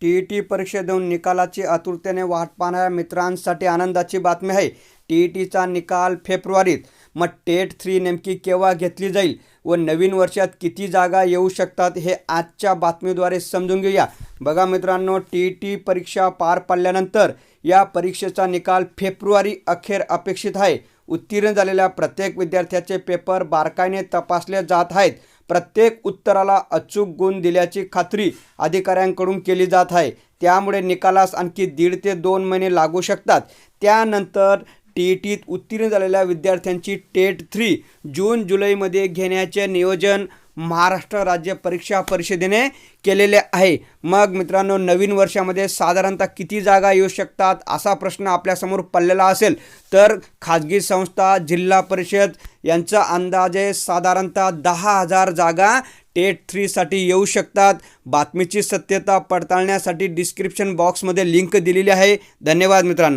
T E T परीक्षा देऊन निकालाची आतुरतेने वाट पाहणाऱ्या मित्रांसाठी आनंदाची बातमी आहे. टी ई टीचा निकाल फेब्रुवारीत. मग टेट थ्री नेमकी केव्हा घेतली जाईल व नवीन वर्षात किती जागा येऊ शकतात हे आजच्या बातमीद्वारे समजून घेऊया. बघा मित्रांनो टी ई टी परीक्षा पार पडल्यानंतर या परीक्षेचा निकाल फेब्रुवारी अखेर अपेक्षित आहे. उत्तीर्ण झालेल्या प्रत्येक विद्यार्थ्याचे पेपर बारकाईने तपासले जात आहेत. प्रत्येक उत्तराला अचूक गुण दिल्याची खात्री अधिकाऱ्यांकडून केली जात आहे. त्यामुळे निकालास आणखी दीड ते दोन महिने लागू शकतात. त्यानंतर टी ई टीत उत्तीर्ण झालेल्या विद्यार्थ्यांची टेट थ्री जून जुलैमध्ये घेण्याचे नियोजन महाराष्ट्र राज्य परीक्षा परिषदेने केलेले आहे. मग मित्रांनो नवीन वर्षामध्ये साधारणतः किती जागा येऊ शकतात असा प्रश्न आपल्यासमोर पडलेला असेल. तर खाजगी संस्था जिल्हा परिषद यांचा अंदाजे साधारणतः दहा हजार जागा टेट थ्रीसाठी येऊ शकतात. बातमीची सत्यता पडताळण्यासाठी डिस्क्रिप्शन बॉक्समध्ये लिंक दिलेली आहे. धन्यवाद मित्रांनो.